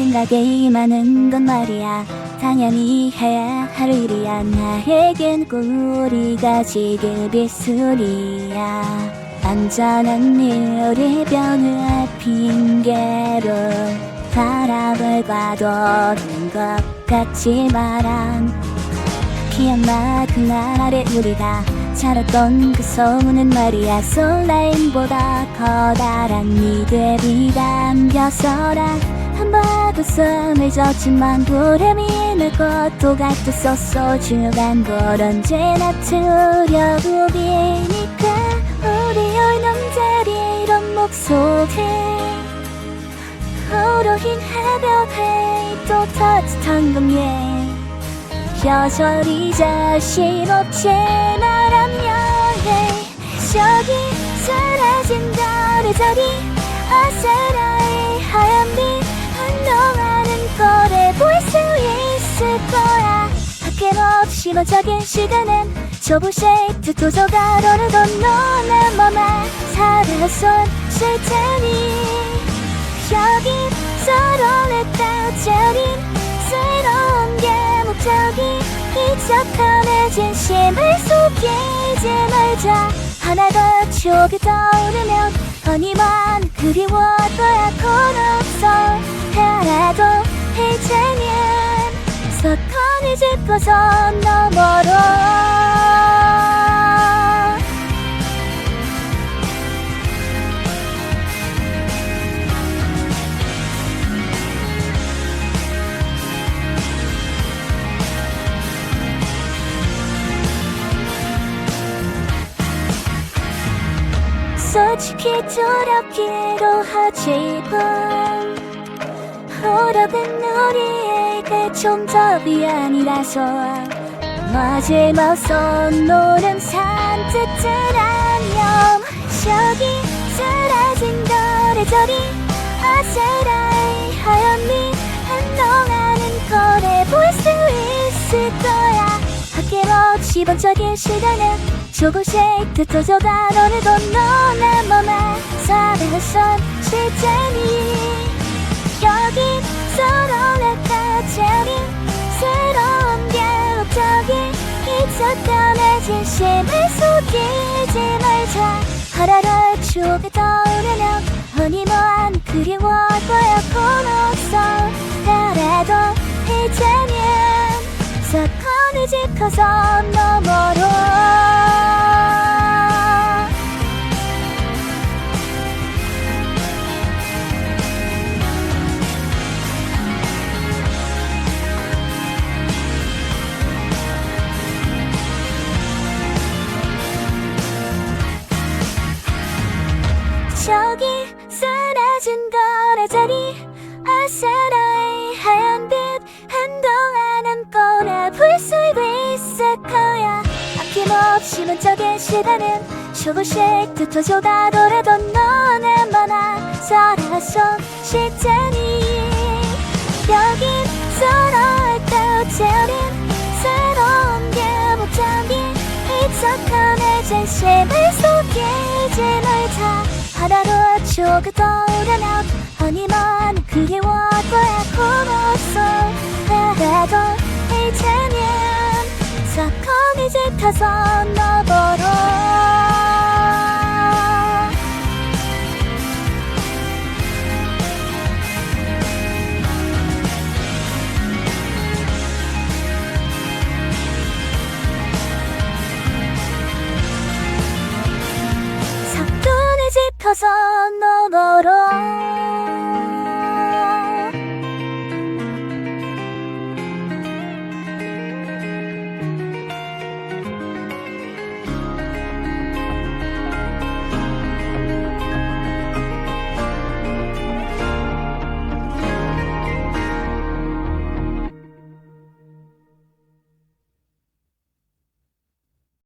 생각이 많은 건 말이야. 당연히 해야 할 일이야. 나에겐 꿀이가 지급일순이야. 안전한 일이 변을 핑계로 바람을 가도는 것 같지만 기억나 그날의 우리가 살았던 그 소문은 말이야. 설레임보다 커다란 이들이 담겨서라 한 바도 숨을 졌지만 날 것도 같았었어. 주간 걸 언제나 두려움이니까 우리의 남자리 이런 목소리 어려운 해변에 또 따뜻한 검예. 여전히 자신 없지 여행. 저기 사라진 별의 자리 아세 번쩍인 시간은 좁으실 듯 도저가 오르던 너의 맘에 살아선 실테니. 여기 서로를 따뜻한 새로운 게 목적이 이적한 진심을 속이지 말자. 하나 더 추억이 떠오르면 허니만 그리워 건없 짚어서 너머로. 솔직히 두렵기도 하지만 오래된 우리에게 정답이 아니라서 마지막 선노는 산뜻한 안녕. 저기 사라진 저리 아세라의 하얀빛 한동안은 거래 보일 수 있을 거야. 아낌없이 번쩍인 시간은 조금씩 흩어져가. 오늘도 너의 맘에 살아선 실제니 잊었던 내 진 심을 속이지 말자. 하나를 추억이 떠오르면 허니만 그리워 건 없어 그래도 이제는 사건이 짚어서 너머로 거래 자리 아사라의 하얀 빛 한동안은 꼬라볼 수 있을 거야. 아낌없이 번쩍인 시간은 조금씩 흩어져가 돌아도 너는 많아 살아서 실제니. 여긴 서로의 따뜻한 새로운 게 목적이 익숙한 내 진심을 속이지 말자. 하나로 추억이 떠오르면 너니만 그리워 거야 고맙소. 그래도 이제는 사건이 짙어서 너 보러 커서 너머로.